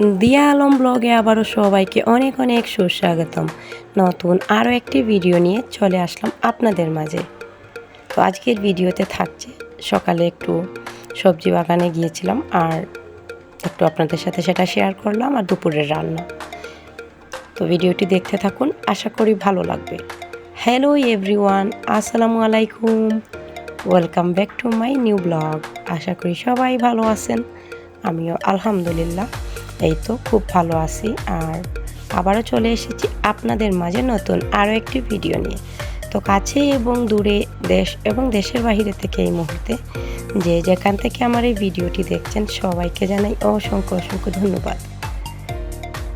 দিয়া আলম ব্লগে আবারও সবাইকে অনেক অনেক সুস্বাগতম। নতুন আরও একটি ভিডিও নিয়ে চলে আসলাম আপনাদের মাঝে। তো আজকের ভিডিওতে থাকছে, সকালে একটু সবজি বাগানে গিয়েছিলাম আর একটু আপনাদের সাথে সেটা শেয়ার করলাম আর দুপুরের রান্না। তো ভিডিওটি দেখতে থাকুন, আশা করি ভালো লাগবে। হ্যালো এভরিওয়ান, আসসালামু আলাইকুম। Welcome back to my new blog. আশা করি সবাই ভালো আছেন। আমিও আলহামদুলিল্লাহ। এই তো, খুব ভালো আছি। আর আবারও চলে এসেছি আপনাদের মাঝে নতুন আরও একটি ভিডিও নিয়ে। তো কাছে এবং দূরে দেশ এবং দেশের বাইরে থেকে এই মুহূর্তে যে যেখান থেকে আমার এই ভিডিওটি দেখছেন, সবাইকে জানাই অসংখ্য অসংখ্য ধন্যবাদ।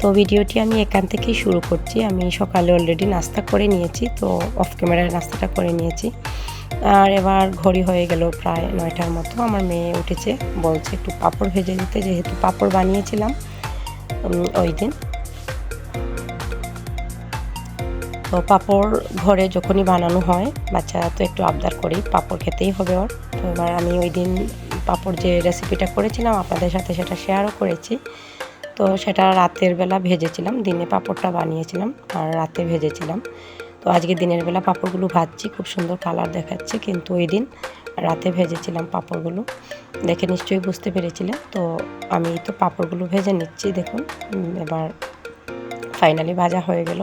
তো ভিডিওটি আমি এখান থেকেই শুরু করছি। আমি সকালে অলরেডি নাস্তা করে নিয়েছি, তো অফ ক্যামেরায় নাস্তাটা করে নিয়েছি। আর এবার ঘড়ি হয়ে গেল প্রায় নয়টার মতো। আমার মেয়ে উঠেছে, বলছে একটু পাঁপড় ভেজে দিতে, যেহেতু পাঁপড় বানিয়েছিলাম। ওই দিন। তো পাঁপড় ঘরে যখনই বানানো হয়, বাচ্চা তো একটু আবদার করি পাঁপড় খেতেই হবে ওর। তো এবার আমি ওই দিন পাঁপড় যে রেসিপিটা করেছিলাম, আপনাদের সাথে সেটা শেয়ারও করেছি। তো সেটা রাতের বেলা ভেজেছিলাম, দিনে পাঁপড়টা বানিয়েছিলাম, আর রাতে ভেজেছিলাম। তো আজকে দিনের বেলা পাঁপড়গুলো ভাজছি, খুব সুন্দর কালার দেখাচ্ছে কিন্তু ওই দিন রাতে ভেজেছিলাম পাঁপড়গুলো। দেখে নিশ্চয়ই বুঝতে পেরেছিলেন তো আমি তো পাঁপড়গুলো ভেজে নিচ্ছি, দেখুন। এবার ফাইনালি ভাজা হয়ে গেল।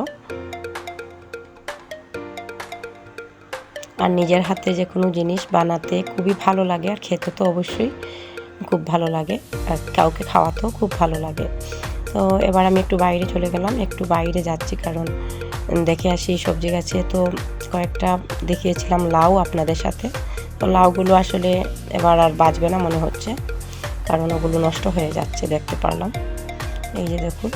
আর নিজের হাতে যে কোনো জিনিস বানাতে খুবই ভালো লাগে, আর খেতে তো অবশ্যই খুব ভালো লাগে। আর কাউকে খাওয়াতেও খুব ভালো লাগে। তো এবার আমি একটু বাইরে চলে গেলাম, একটু বাইরে যাচ্ছি কারণ দেখে আসি সবজি গাছে। তো কয়েকটা দেখিয়েছিলাম লাউ আপনাদের সাথে। তো লাউগুলো আসলে এবার আর বাঁচবে না মনে হচ্ছে, কারণ ওগুলো নষ্ট হয়ে যাচ্ছে দেখতে পারলাম। এই যে দেখুন।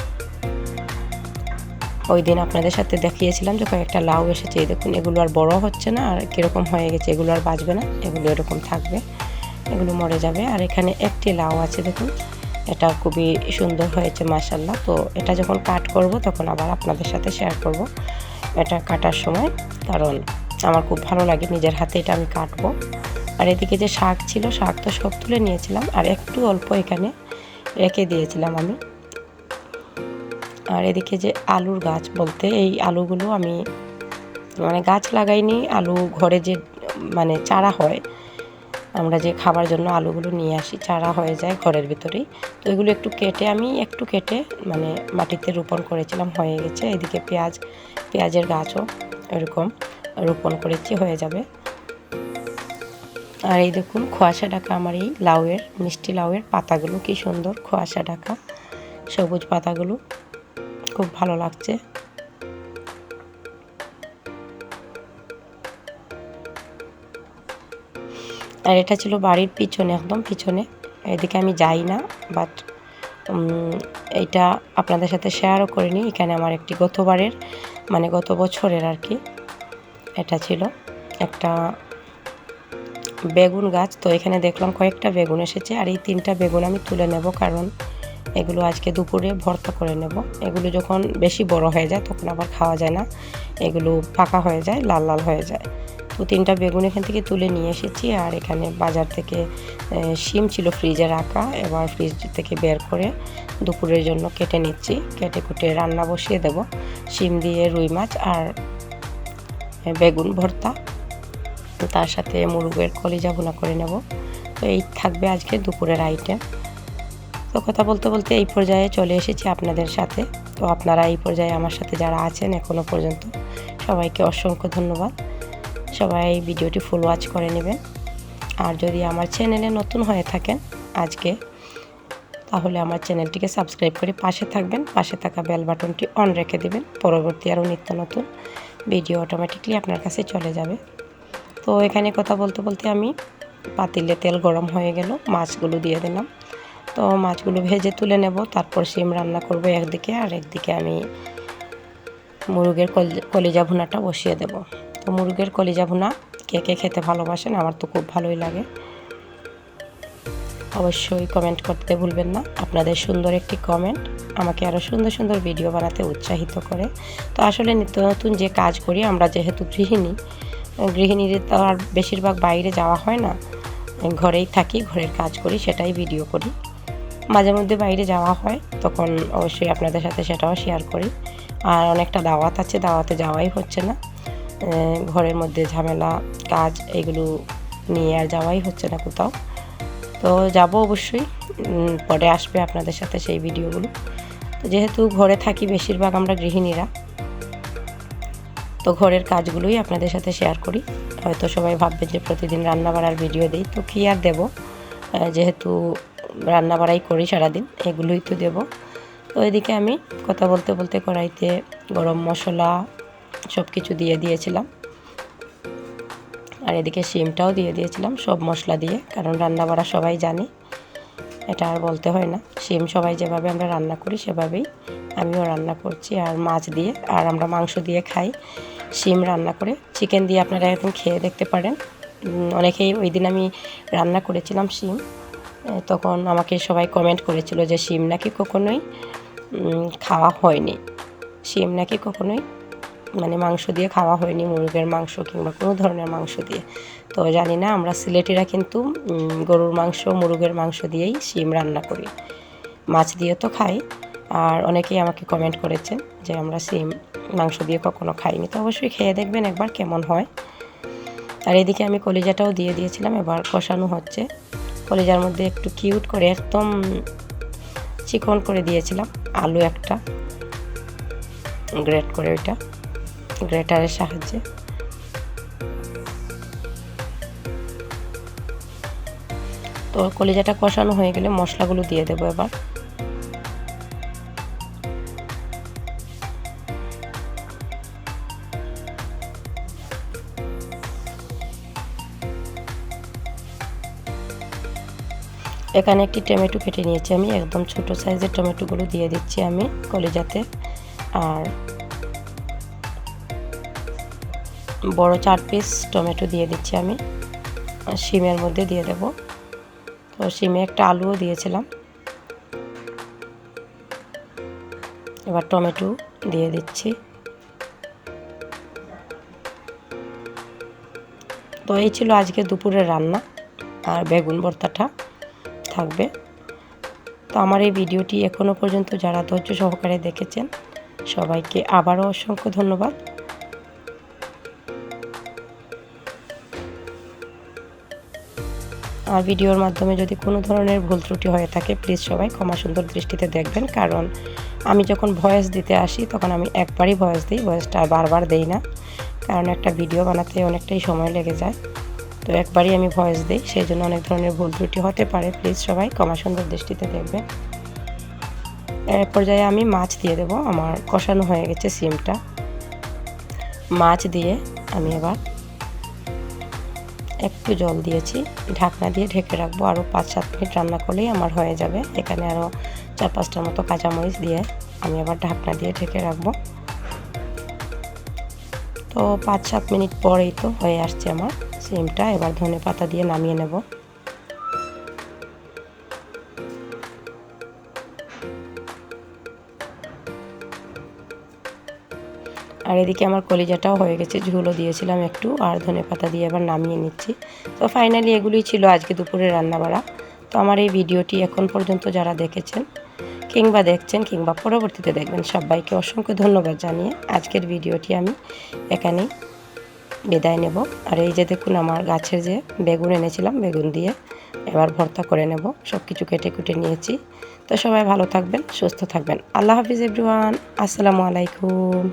ওই দিন আপনাদের সাথে দেখিয়েছিলাম যে কয়েকটা লাউ এসেছে। এই দেখুন, এগুলো আর বড় হচ্ছে না, আর কীরকম হয়ে গেছে এগুলো আর বাঁচবে না, এগুলো এরকম থাকবে, এগুলো মরে যাবে। আর এখানে একটি লাউ আছে দেখুন। এটা খুবই সুন্দর হয়েছে মাসাল্লাহ তো এটা যখন কাট করব, তখন আবার আপনাদের সাথে শেয়ার করব। এটা কাটার সময়, কারণ আমার খুব ভালো লাগে নিজের হাতে এটা আমি কাটবো। আর এদিকে যে শাক ছিল, শাক তো সব তুলে নিয়েছিলাম, আর একটু অল্প এখানে রেখে দিয়েছিলাম আমি। আর এদিকে যে আলুর গাছ বলতে, এই আলুগুলো আমি মানে গাছ লাগাইনি, আলু ঘরে যে মানে চারা হয় আমরা যে খাবার জন্য আলুগুলো নিয়ে আসি, চারা হয়ে যায় ঘরের ভিতরেই। তো এগুলো একটু কেটে আমি একটু কেটে মানে মাটিতে রোপণ করেছিলাম, হয়ে গেছে। এদিকে পেঁয়াজ, পেঁয়াজের গাছও এরকম রোপণ করেছি, হয়ে যাবে। আর এই দেখুন খোয়াশা ঢাকা আমার এই লাউয়ের, মিষ্টি লাউয়ের পাতাগুলো, কি সুন্দর খোয়াশা ঢাকা সবুজ পাতাগুলো। খুব ভালো লাগছে। আর এটা ছিল বাড়ির পিছনে, একদম পিছনে। এদিকে আমি যাই না বাট এইটা আপনাদের সাথে শেয়ারও করিনি। এখানে আমার একটি গতবারের মানে গত বছরের আর কি, এটা ছিল একটা বেগুন গাছ। তো এখানে দেখলাম কয়েকটা বেগুন এসেছে, আর এই তিনটা বেগুন আমি তুলে নেব, কারণ এগুলো আজকে দুপুরে ভর্তা করে নেব। এগুলো যখন বেশি বড় হয়ে যায়, তখন আবার খাওয়া যায় না। এগুলো পাকা হয়ে যায়, লাল লাল হয়ে যায়। তো তিনটা বেগুন এখান থেকে তুলে নিয়ে এসেছি আর এখানে বাজার থেকে শিম ছিল ফ্রিজে রাখা এবার ফ্রিজ থেকে বের করে দুপুরের জন্য কেটে নিচ্ছি। কেটে কুটে রান্না বসিয়ে দেব। শিম দিয়ে রুই মাছ আর বেগুন ভর্তা। তার সাথে মুরগের কলিজা ভুনা করে নেব। তো এই থাকবে আজকে দুপুরের আইটেম তো কথা বলতে বলতে এই পর্যায়ে চলে এসেছি আপনাদের সাথে। তো আপনারা এই পর্যায়ে আমার সাথে যারা আছেন এখনও পর্যন্ত সবাইকে অসংখ্য ধন্যবাদ। সবাই ভিডিওটি ফুল ওয়াচ করে নেবেন আর যদি আমার চ্যানেলে নতুন হয়ে থাকেন আজকে, তাহলে আমার চ্যানেলটিকে সাবস্ক্রাইব করে পাশে থাকবেন, পাশে থাকা বেল বাটনটি অন রেখে দেবেন। পরবর্তী আরও নিত্য নতুন ভিডিও অটোমেটিকলি আপনার কাছে চলে যাবে। তো এখানে কথা বলতে বলতে আমি পাতিলে তেল গরম হয়ে গেল, মাছগুলো দিয়ে দিলাম। তো মাছগুলো ভেজে তুলে নেব, তারপর সিম রান্না করব একদিকে আর একদিকে আমি মুরগের কল- কলিজা ভুনাটা বসিয়ে দেব। মুরগের কলিজা ভুনা কে কে খেতে ভালোবাসেন, আমার তো খুব ভালোই লাগে। অবশ্যই কমেন্ট করতে ভুলবেন না। আপনাদের সুন্দর একটি কমেন্ট আমাকে আরও সুন্দর সুন্দর ভিডিও বানাতে উৎসাহিত করে। তো আসলে নিত্য নতুন যে কাজ করি, আমরা যেহেতু গৃহিণী গৃহিণীর তো আর বেশিরভাগ বাইরে যাওয়া হয় না। ঘরেই থাকি, ঘরের কাজ করি, সেটাই ভিডিও করি। মাঝে মধ্যে বাইরে যাওয়া হয়, তখন অবশ্যই আপনাদের সাথে সেটাও শেয়ার করি। আর অনেকটা দাওয়াত আছে, দাওয়াতে যাওয়াই হচ্ছে না। ঘরের মধ্যে ঝামেলা, কাজ এগুলো নিয়ে আর যাওয়াই হচ্ছে না কোথাও। তো যাব অবশ্যই পরে আসবে আপনাদের সাথে সেই ভিডিওগুলো। যেহেতু ঘরে থাকি বেশিরভাগ আমরা গৃহিণীরা, তো ঘরের কাজগুলোই আপনাদের সাথে শেয়ার করি। হয়তো সবাই ভাববেন যে প্রতিদিন রান্না বাড়ার ভিডিও দিই, তো কী আর দেবো? যেহেতু রান্না বাড়াই করি সারাদিন, এগুলোই তো দেবো। তো এদিকে আমি কথা বলতে বলতে কড়াইতে গরম মশলা সব কিছু দিয়ে দিয়েছিলাম। আর এদিকে শিমটাও দিয়ে দিয়েছিলাম, সব মশলা দিয়ে, কারণ রান্না বাড়া সবাই জানে, এটা আর বলতে হয় না। শিম সবাই যেভাবে আমরা রান্না করি, সেভাবেই আমিও রান্না করছি, আর মাছ দিয়ে, আর আমরা মাংস দিয়ে খাই। শিম রান্না করে, চিকেন দিয়ে আপনারা একদম খেয়ে দেখতে পারেন। অনেকেই ওই দিন আমি রান্না করেছিলাম শিম তখন আমাকে সবাই কমেন্ট করেছিল যে শিম নাকি কখনোই খাওয়া হয়নি। শিম নাকি কখনোই মানে মাংস দিয়ে খাওয়া হয়নি, মুরগের মাংস কিংবা কোনো ধরনের মাংস দিয়ে। তো জানি না, আমরা সিলেটিরা কিন্তু গরুর মাংস, মুরগের মাংস দিয়েই শিম রান্না করি। মাছ দিয়ে তো খাই, আর অনেকেই আমাকে কমেন্ট করেছেন যে আমরা সিম মাংস দিয়ে কখনো খাইনি। তো অবশ্যই খেয়ে দেখবেন একবার কেমন হয়। আর এদিকে আমি কলিজাটাও দিয়ে দিয়েছিলাম, এবার কষানো হচ্ছে। কলিজার মধ্যে একটু কিউট করে, একদম চিকন করে দিয়েছিলাম, আলু একটা গ্রেট করে ওইটা। গ্রেটারের সাহায্যে। তো কলিজাটা কষানো হয়ে গেলে মশলাগুলো দিয়ে দেবো এবার। এখানে একটি টমেটো কেটে নিয়েছি আমি, একদম ছোট সাইজের টমেটোগুলো দিয়ে দিচ্ছি আমি কলিজাতে। আর বড় চার পিস টমেটো দিয়ে দিচ্ছি আমি। শিমের মধ্যে দিয়ে দেব। তো শিমে একটা আলুও দিয়েছিলাম। এবার টমেটো দিয়ে দিচ্ছি। তো এই ছিল আজকে দুপুরের রান্না। আর বেগুন ভর্তাটা থাকবে। তো আমার এই ভিডিওটি এখনও পর্যন্ত যারা ধৈর্য সহকারে দেখেছেন, সবাইকে আবারও অসংখ্য ধন্যবাদ। ভিডিওর মাধ্যমে যদি কোনো ধরনের ভুল ত্রুটি হয়ে থাকে প্লিজ সবাই ক্ষমা সুন্দর দৃষ্টিতে দেখবেন। কারণ আমি যখন ভয়েস দিতে আসি, তখন আমি একবারই ভয়েস দিই ভয়েসটা বারবার দেই না। কারণ একটা ভিডিও বানাতে অনেকটাই সময় লেগে যায়। তো একবারই আমি ভয়েস দিই, সেই জন্য অনেক ধরনের ভুল ত্রুটি হতে পারে। প্লিজ সবাই ক্ষমা সুন্দর দৃষ্টিতে দেখবেন। এর পর্যায়ে আমি মাছ দিয়ে দেবো। আমার কষানো হয়ে গেছে সিমটা। মাছ দিয়ে আমি এবার একটু জল দিয়েছি, ঢাকনা দিয়ে ঢেকে রাখব। আরও পাঁচ সাত মিনিট রান্না করলেই আমার হয়ে যাবে। এখানে আরও চার পাঁচটার মতো কাঁচামরিচ দিয়ে আমি আবার ঢাকনা দিয়ে ঢেকে রাখব। তো পাঁচ সাত মিনিট পরেই তো হয়ে আসছে আমার। সিমটা এবার ধনে পাতা দিয়ে নামিয়ে নেব। আর এদিকে আমার কলিজাটাও হয়ে গেছে, ঝুলও দিয়েছিলাম একটু, আর ধনে পাতা দিয়ে এবার নামিয়ে নিচ্ছি। তো ফাইনালি এগুলোই ছিল আজকে দুপুরে রান্নাবাড়া। তো আমার এই ভিডিওটি এখন পর্যন্ত যারা দেখেছেন কিংবা দেখছেন কিংবা পরবর্তীতে দেখবেন, সবাইকে অসংখ্য ধন্যবাদ জানিয়ে আজকের ভিডিওটি আমি এখানেই বিদায় নেব। আর এই যে দেখুন আমার গাছের যে বেগুন এনেছিলাম, বেগুন দিয়ে এবার ভর্তা করে নেব। সব কিছু কেটে কুটে নিয়েছি। তো সবাই ভালো থাকবেন, সুস্থ থাকবেন। আল্লাহ হাফিজ এভরিওয়ান, আসসালামু আলাইকুম।